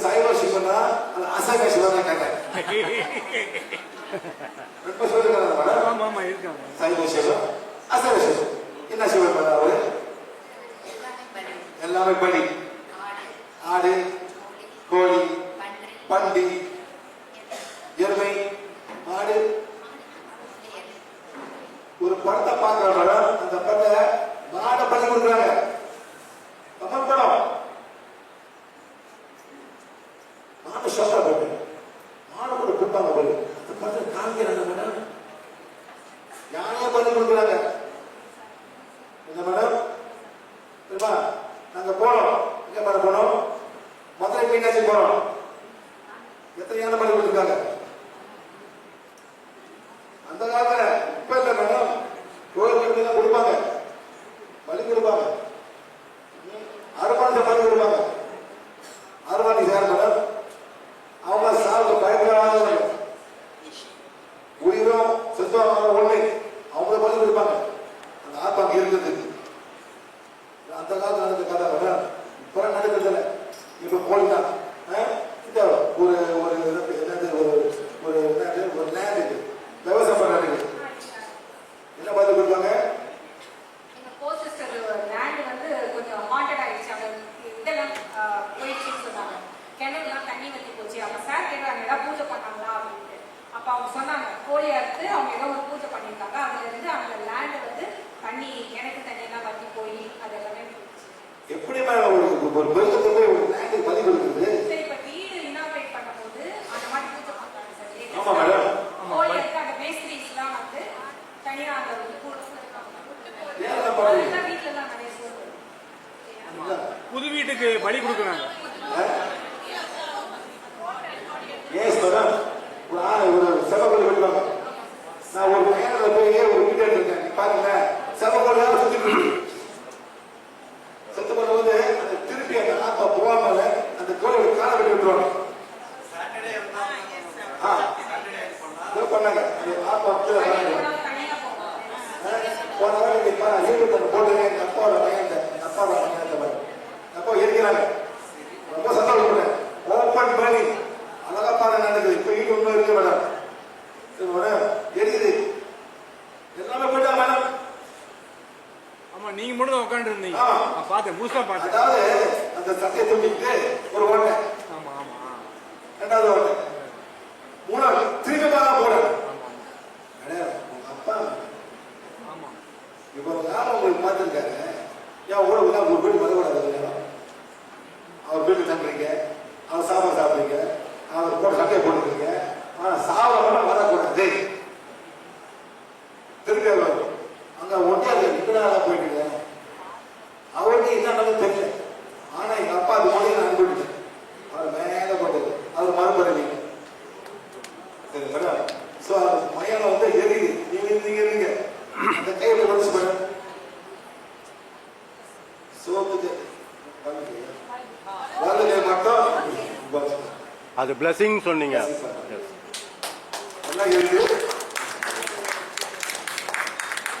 சைவ சிவனா அசைவ சிவனா கேட்டேன். ரொம்ப சொல்லுங்க சைவ சிவம் அசைவ சிவம் என்ன சிவன் மேடம் அவரு? எல்லாமே பலி ஆடு கோழி பண்டி எருமை மாடு ஒரு படத்தை பார்க்கிறோம் மேடம் அந்த படத்தை மாடை பலி கொடுக்குறாங்க தமிழ் படம் மாடு சொல்ற படம் மாடு கூட கொடுப்பாங்க பலி அந்த படத்தை காமிக்கிறாங்க மேடம் வந்து கொடுக்குறாங்க. என்ன மேடம்? தெரியுமா? நாங்க போனோம். எங்க மேடம் போனோம்? மதுரை மீனாட்சி போனோம். எத்தனை யானை பண்ணி கொடுத்துருக்காங்க? அந்த காலத்துல இப்ப இல்ல மேடம். கோயில் தான் கொடுப்பாங்க. பலி கொடுப்பாங்க. அறுபாண்டு பலி கொடுப்பாங்க அறுபாண்டு யார் மேடம் அவங்க சாவு பயப்படாத உயிரும் செத்துவாங்க ஒண்ணு அவங்க பலி கொடுப்பாங்க அந்த ஆத்மாக்கு இருக்குது அந்த காலத்துல நடந்த கதை மேடம் இப்ப நடக்கிறது இல்லை இப்ப போலிதான் இந்த ஒரு ஒரு என்னது ஒரு ஒரு என்னது ஒரு லேண்ட் விவசாயம் பண்றாங்க என்ன பதில் கொடுப்பாங்க எங்க கோசிஸ்டர் லேண்ட் வந்து கொஞ்சம் ஹாண்டட் ஆயிடுச்சு அங்க இதெல்லாம் ஆஹ், போயிடுச்சுன்னு சொன்னாங்க கிணறுலாம் தண்ணி வத்தி போச்சு அப்ப சார் கேட்குறாங்க ஏதாவது பூஜை பண்ணாங்களா அப்படின்ட்டு அப்ப அவங்க சொன்னாங்க கோழி அறுத்து அவங்க ஏதோ ஒரு பூஜை பண்ணியிருக்காங்க அதுல இருந்து அந்த லேண்ட் வந்து தண்ணி கிணத்து தண்ணி எல்லாம் வத்தி போய் அது எல்லாமே போயிடுச்சு எப்படி மேடம் ஒரு ஒரு பெருக்கத்தை போய் ஒரு லேண்டுக்கு பதிவு கொடுக்குறது சரி இப்ப வீடு இனாகிரேட் பண்ணும்போது அந்த மாதிரி பூஜை பண்றாங்க சார் ஆமா மேடம் கோழி அறுத்து அந்த மேஸ்திரிஸ்லாம் வந்து தனியா அந்த பூ- ஏன் அதை பண்ணுறீங்க அதெல்லாம் வீட்டுல தான் நிறைய சொல்லுவாங்க புது வீட்டுக்கு பலி கொடுக்குறாங்க. செவக்கோழி வெட்டுவாங்க நான் ஒரு நேரில் போய் ஒரு வீடியோ எடுத்திருக்கேன். பாருங்க செவக்கோழி யாரும் சுத்திட்டு இருக்கு செத்து பண்ணும்போது அந்த திருப்பி அந்த ஆத்மா போகாமல அந்த கோழியோட காலை வெட்டி விட்டுருவாங்க ஆ இதோ பண்ணாங்க அந்த ஆத்மா கீழே வராங்க தனியா போவாங்க போன வாரம் நீங்க பாரு யூடியூப்ல போட்டு எங்க அப்பாவோட பையன் இந்த அப்பாவோட பையன் இந்த மாதிரி அப்பா இருக்கிறாங்க ரொம்ப சந்தோஷப்படுறேன் ஓப்பன் பண்ணி அழகா பாரு நடக்குது இப்ப ஈடு ஒன்றும் இருக்கு மேடம் இது மேடம் எரியுது எல்லாமே போயிட்டா மேடம் ஆமா நீங்க மட்டும் தான் உட்காந்து இருந்தீங்க ஆ. நான் பார்த்தேன் முழுசா பார்த்தேன் அதாவது அந்த சட்டையை தூக்கிட்டு ஒரு ஓட்டை ஆமா ஆமா ரெண்டாவது ஓட்டை மூணாவது திரும்பி பார்க்க போறேன் ஆமா மேடம் உங்க அப்பா ஆமா இவ்வளவு காலம் உங்களுக்கு பார்த்துருக்காரு ஏன் ஊட விட உங்க வீட்டு வரக்கூடாது இல்லையா? அவர் வீட்டு தங்குறீங்க அவர் சாப்பாடு சாப்பிடுறீங்க அவர் போட்ட சட்டையை போட்டுக்கிறீங்க ஆனா சாவரம் வரக்கூடாது திருப்பி அவர் அங்க ஒட்டியாரு இப்படிதான் போயிட்டு அவருக்கு என்னன்னு தெரியல. ஆனா எங்க அப்பா அது போல நான் அனுப்பிவிட்டேன் அவர் மேல போட்டது. அவர் மறுபடியும் சரி மேடம் ஸோ அது மயானம் வந்து எரியுது நீங்க நீங்க இருங்க. அந்த கையில சோத்துக்கு வலது மட்டும். அது பிளஸிங் சொன்னீங்க. எல்லாம் இருக்கு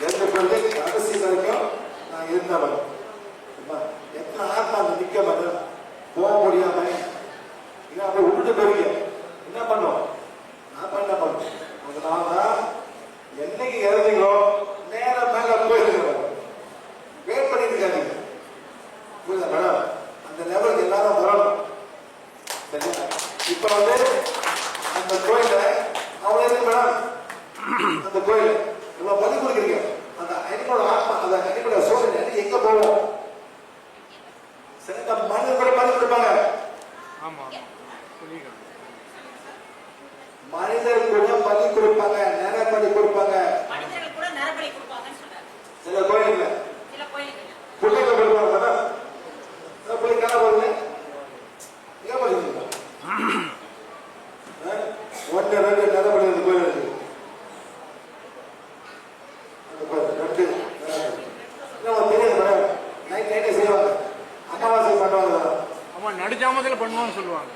எந்த பிள்ளை கடைசி வரைக்கும் நான் இருந்தவன். எத்தனை ஆத்மா அந்த நிக்க மாட்டேன் போக முடியாம. இதை அப்படி உருட்டு போறீங்க. என்ன பண்ணுவோம்? நான் பண்ண பண்ணோம் அதனால தான் என்னைக்கு இறந்தீங்களோ நேரம் மேல போயிருக்கிறோம். வெயிட் பண்ணிட்டு இருக்காதீங்க புரியுதா மேடம் அந்த லெவலுக்கு எல்லாரும் வரணும். சரியா? இப்ப வந்து அந்த கோயில அவங்க மேடம் அந்த கோயில் இவ்வளவு பலி கொடுக்குறீங்க. அந்த அனிமலோட ஆத்மா அந்த அனிமலோட சோதனை எங்க போவோம் சிறந்த மனிதன் கூட பலி கொடுப்பாங்க. மனிதர் கூட பலி கொடுப்பாங்க. கிராமத்தில் பண்ணுவோம்னு சொல்லுவாங்க.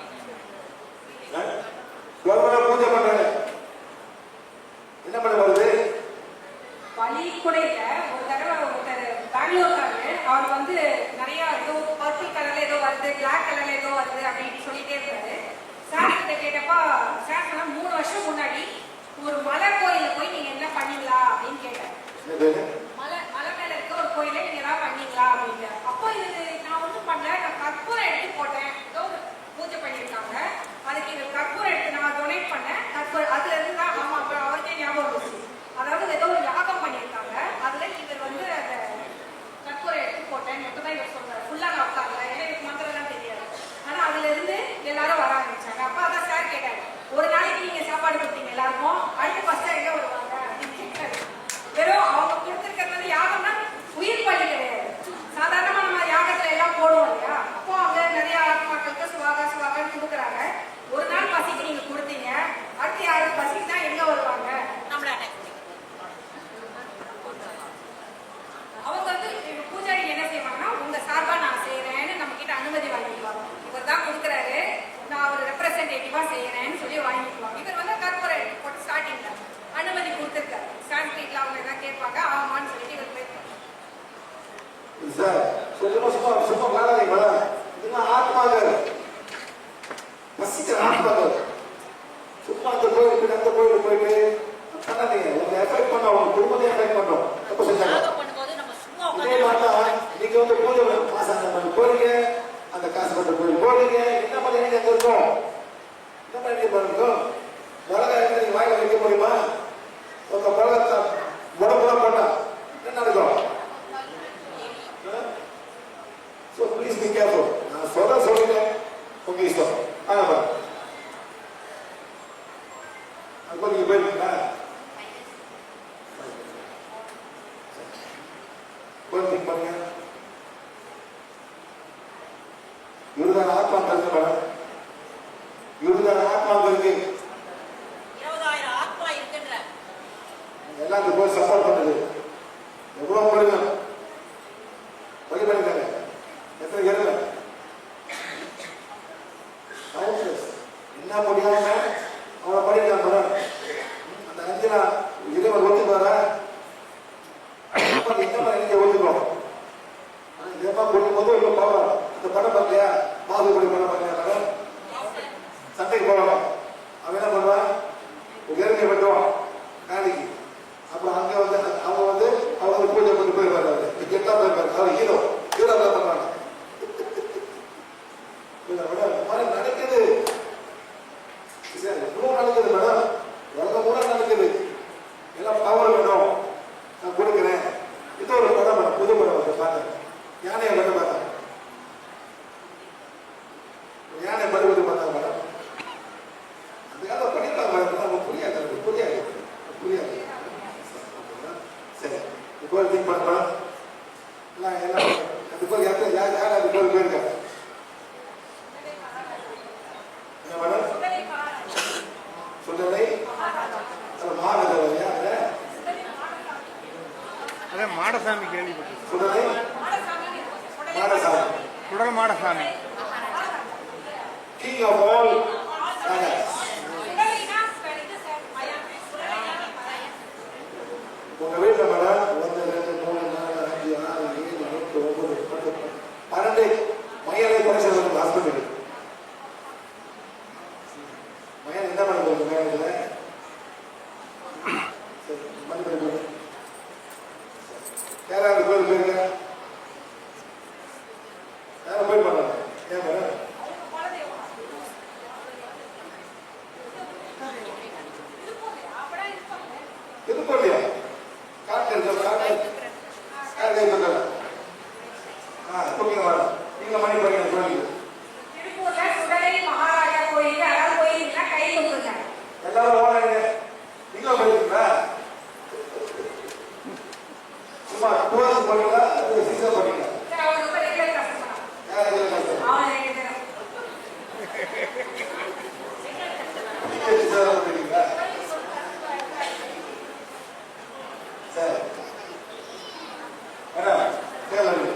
ஒரு தடவை ஒருத்தர் பெங்களூர்காரரு அவர் வந்து நிறைய ஏதோ கலர்ல ஏதோ வருது பிளாக் கலர்ல ஏதோ வருது அப்படின்னு சொல்லிட்டே இருந்தாரு கிட்ட கேட்டப்பா சார் மூணு வருஷம் முன்னாடி ஒரு மலை கோயில போய் நீங்க என்ன பண்ணீங்களா? அப்படின்னு கேட்டார். மலை மலை மேல இருக்க ஒரு கோயில நீங்க ஏதாவது பண்ணீங்களா? அப்படின்னு அப்போ இது நான் ஒன்றும் பண்ணல நான் கற்பூரம் எடுத்து போட்டேன். பண்ணியிருக்காங்க. ここにまばり எங்கம்மா கொடுக்கும் போது இன்னும் பாவம் இந்த படம் பார்த்தியா? மாது கொடி படம் பார்த்தியா மேடம் சண்டைக்கு போகலாம். அவன் என்ன பண்ணுவான்? இறங்கி பண்ணுவான் காணிக்கு. அப்போ அங்கே வந்து அவன் வந்து அவன் வந்து பூஜை பண்ணி போயிருவாரு அவர். கெட்டா போயிருப்பாரு அவர் ஹீரோ ஹீரோ தான் பண்ணுவாங்க. நடக்குது. நடக்குது மேடம் பேர் மாடசாமி கேள்விப்பட்டிருக்கேன். குடல் மாடசாமி. உங்க வீட்டில் மேடம் ஒன்று ரெண்டு மூணு நாலு அஞ்சு ஆறு ஏழு எட்டு ஒன்பது பன்னெண்டு மயிலை குறைச்சல் ஹாஸ்பிட்டல் எல்லாரும் ஓடாங்க நீங்களும் போயிருக்கீங்களா சும்மா டூரிஸ்ட் பண்ணீங்களா அது சீசன் பண்ணீங்களா சரி. மேடம் கேளுங்க.